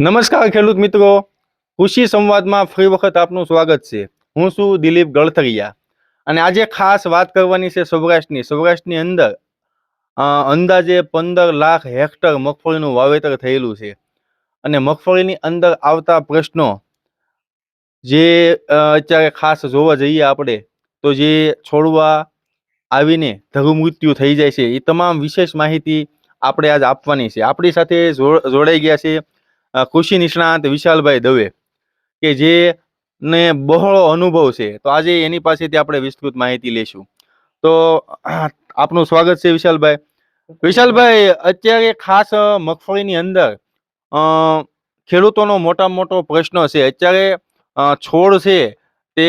નમસ્કાર ખેડૂત મિત્રો. કૃષિ સંવાદમાં ફરી વખત આપનું સ્વાગત છે. હું છું દિલીપ ગળથરિયા. અને આજે ખાસ વાત કરવાની છે સૌરાષ્ટ્રની. સૌરાષ્ટ્રની અંદર અંદાજે પંદર લાખ હેક્ટર મગફળીનું વાવેતર થયેલું છે. અને મગફળીની અંદર આવતા પ્રશ્નો, જે અત્યારે ખાસ જોવા જઈએ આપણે, તો જે છોડવા આવીને ધરુમૃત્યુ થઈ જાય છે, એ તમામ વિશેષ માહિતી આપણે આજ આપવાની છે. આપણી સાથે જોડાઈ ગયા છે કૃષિ નિષ્ણાંત વિશાલભાઈ દવે કે જે ને બહોળો અનુભવ છે. તો આજે એની પાસેથી આપણે વિસ્તૃત માહિતી લેશું તો, આપનું સ્વાગત છે વિશાલભાઈ. વિશાલભાઈ, અત્યારે ખાસ મગફળીની અંદર ખેડૂતોનો મોટામાં મોટો પ્રશ્ન છે. અત્યારે છોડ છે તે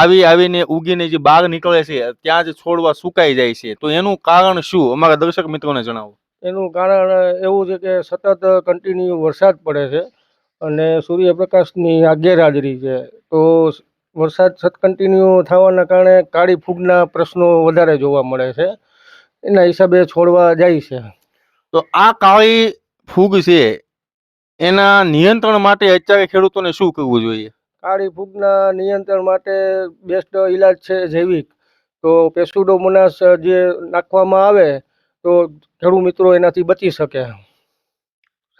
આવી આવીને ઉગીને જે બહાર નીકળે છે, ત્યાં જ છોડવા સુકાઈ જાય છે. તો એનું કારણ શું? અમારા દર્શક મિત્રોને જણાવો. એનું કારણ એવું છે કે સતત કન્ટિન્યુ વરસાદ પડે છે અને સૂર્યપ્રકાશની આ ગેરહાજરી છે. તો વરસાદ સત કન્ટિન્યુ થવાના કારણે કાળી ફૂગના પ્રશ્નો વધારે જોવા મળે છે. એના હિસાબે છોડવા જાય છે. તો આ કાળી ફૂગ છે એના નિયંત્રણ માટે અત્યારે ખેડૂતોને શું કરવું જોઈએ? કાળી ફૂગના નિયંત્રણ માટે બેસ્ટ ઈલાજ છે જૈવિક. તો પેસ્ટુડોમોનાસ જે નાખવામાં આવે તો ખેડૂત મિત્રો એનાથી બચી શકે.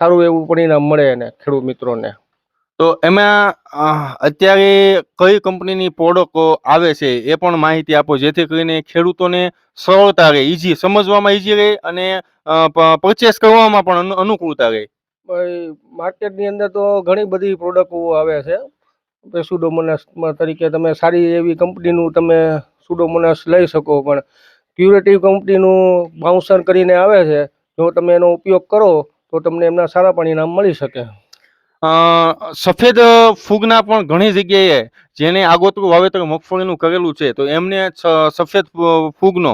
સારું એવું પરિણામ મળે એને ખેડૂત મિત્રોને. તો એમાં અત્યારે કઈ કંપનીની પ્રોડક્ટ આવે છે એ પણ માહિતી આપો જેથી કરીને ખેડૂતોને સરળતા રહે ઈઝી સમજવામાં ઈઝી રહે અને પરચેસ કરવામાં પણ અનુકૂળતા રહે. માર્કેટની અંદર તો ઘણી બધી પ્રોડક્ટો આવે છે. આપણે તરીકે તમે સારી એવી કંપનીનું તમે સુડોમોનસ લઈ શકો પણ ક્યુરેટિવ કંપનીનું બાઉન્સર કરીને આવે છે જો તમે એનો ઉપયોગ કરો તો તમને એમના સારા પરિણામ મળી શકે. સફેદ ફૂગના પણ ઘણી જગ્યાએ જેને આગોતરું વાવેતર મગફળીનું કરેલું છે તો એમને સફેદ ફૂગનો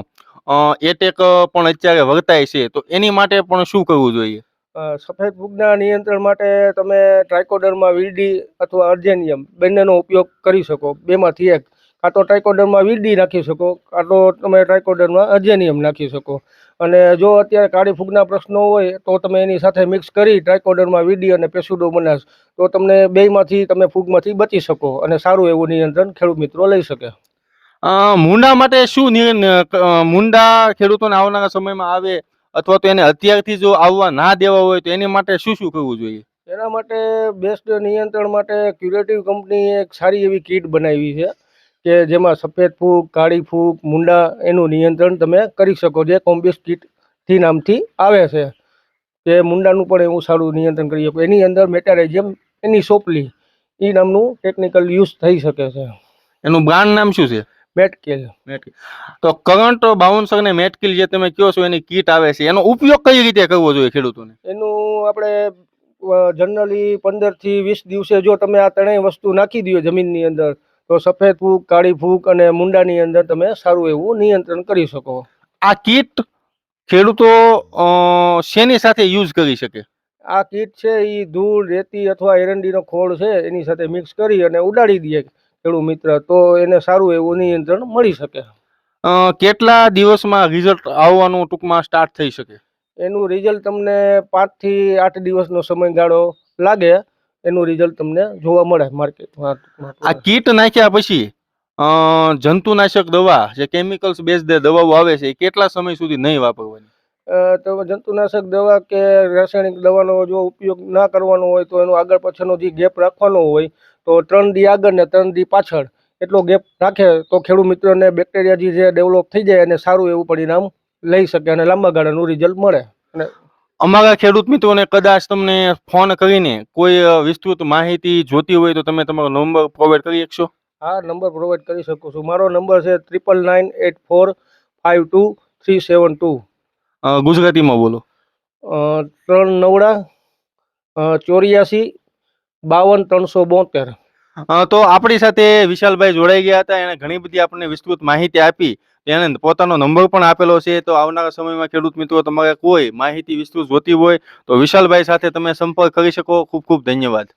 એટેક પણ અત્યારે વર્તાય છે તો એની માટે પણ શું કરવું જોઈએ? સફેદ ફૂગના નિયંત્રણ માટે તમે ટ્રાયકોડરમાં વીડી અથવા અર્જેનિયમ બંનેનો ઉપયોગ કરી શકો બેમાંથી એક. કાં તો ટ્રાયકોડરમાં વીડી નાખી શકો. કાં તો તમે ટ્રાઇકોડર્મા અજેનિયમ નાખી શકો. અને જો અત્યારે કાળી ફૂગના પ્રશ્નો હોય તો તમે એની સાથે મિક્સ કરી ટ્રાયકોડરમાં વીડી અને પેસુડો બનાશ તો તમને બેમાંથી તમે ફૂગમાંથી બચી શકો અને સારું એવું નિયંત્રણ ખેડૂત મિત્રો લઈ શકે. મુંડા માટે શું મુંડા ખેડૂતોને આવનારા સમયમાં આવે અથવા તો એને અત્યારથી જો આવવા ના દેવા હોય તો એની માટે શું શું કરવું જોઈએ? એના માટે બેસ્ટ નિયંત્રણ માટે ક્યુરેટિવ કંપનીએ એક સારી એવી કીટ બનાવી છે. કે જેમાં સફેદ ફૂગ કાળી ફૂગ મુંડા એનું નિયંત્રણ તમે કરી શકો જે કોમ્બિસ કીટથી નામથી આવે છે. કે મુંડાનું પણ એવું સારું નિયંત્રણ કરી શકો. એની અંદર મેટારેજિયમ એની સોપલી એ નામનું ટેકનિકલ યુઝ થઈ શકે છે. એનું બ્રાન્ડ નામ શું છે? મેટકેલ. તો કરંટ બાઉન્સર ને મેટકિલ જે તમે કહો છો એની કીટ આવે છે એનો ઉપયોગ કઈ રીતે કરવો જોઈએ ખેડૂતોને? એનું આપણે જનરલી પંદરથી વીસ દિવસે જો તમે આ ત્રણેય વસ્તુ નાખી દો જમીનની અંદર તો સફેદ ફૂગ કાળી ફૂગ અને મુંડાની અંદર તમે સારું એવું નિયંત્રણ કરી શકો. આ કીટ ખેડૂતો શેની સાથે યુઝ કરી શકે? આ કીટ છે એ ધૂળ રેતી અથવા એરંડીનો ખોળ છે એની સાથે મિક્સ કરી અને ઉડાડી દઈએ ખેડૂત મિત્ર તો એને સારું એવું નિયંત્રણ મળી શકે. કેટલા દિવસમાં રિઝલ્ટ આવવાનું ટૂંકમાં સ્ટાર્ટ થઈ શકે? એનું રિઝલ્ટ તમને પાંચથી આઠ દિવસનો સમયગાળો લાગે. એનું રિઝલ્ટ તમને જોવા મળે માર્કેટમાં આ કીટ નાખ્યા પછી જંતુનાશક દવા જે કેમિકલ્સ બેઝ દવાઓ આવે છે એ કેટલા સમય સુધી નહીં વાપરવાની? તો જંતુનાશક દવા કે રાસાયણિક દવાનો જો ઉપયોગ ના કરવાનો હોય તો એનો આગળ પાછળનો જે ગેપ રાખવાનો હોય તો ત્રણ દી આગળ ને ત્રણ દી પાછળ એટલો ગેપ રાખે. તો ખેડૂત મિત્રોને બેક્ટેરિયા જે ડેવલપ થઈ જાય અને સારું એવું પરિણામ લઈ શકે અને લાંબા ગાળાનું રિઝલ્ટ મળે. અને અમારા ખેડૂત મિત્રોને કદાચ તમને ફોન કરીને કોઈ વિસ્તૃત માહિતી જોતી હોય તો તમે તમારો નંબર પ્રોવાઈડ કરી શકશો? હા નંબર પ્રોવાઈડ કરી શકું છું. મારો નંબર છે triple nine eight four five two three seven two ગુજરાતીમાં બોલો. ત્રણ નવડા ચોર્યાસી બાવન ત્રણસો બોતેર. તો આપણી સાથે વિશાલભાઈ જોડાઈ ગયા હતા. એણે ઘણી બધી આપણને વિસ્તૃત માહિતી આપી. એને પોતાનો નંબર પણ આપેલો છે, તો આવનારા સમયમાં ખેડૂત મિત્રો, તમારે કોઈ માહિતી વિસ્તૃત જોતી હોય, તો વિશાલભાઈ સાથે તમે સંપર્ક કરી શકો. ખૂબ ખૂબ ધન્યવાદ.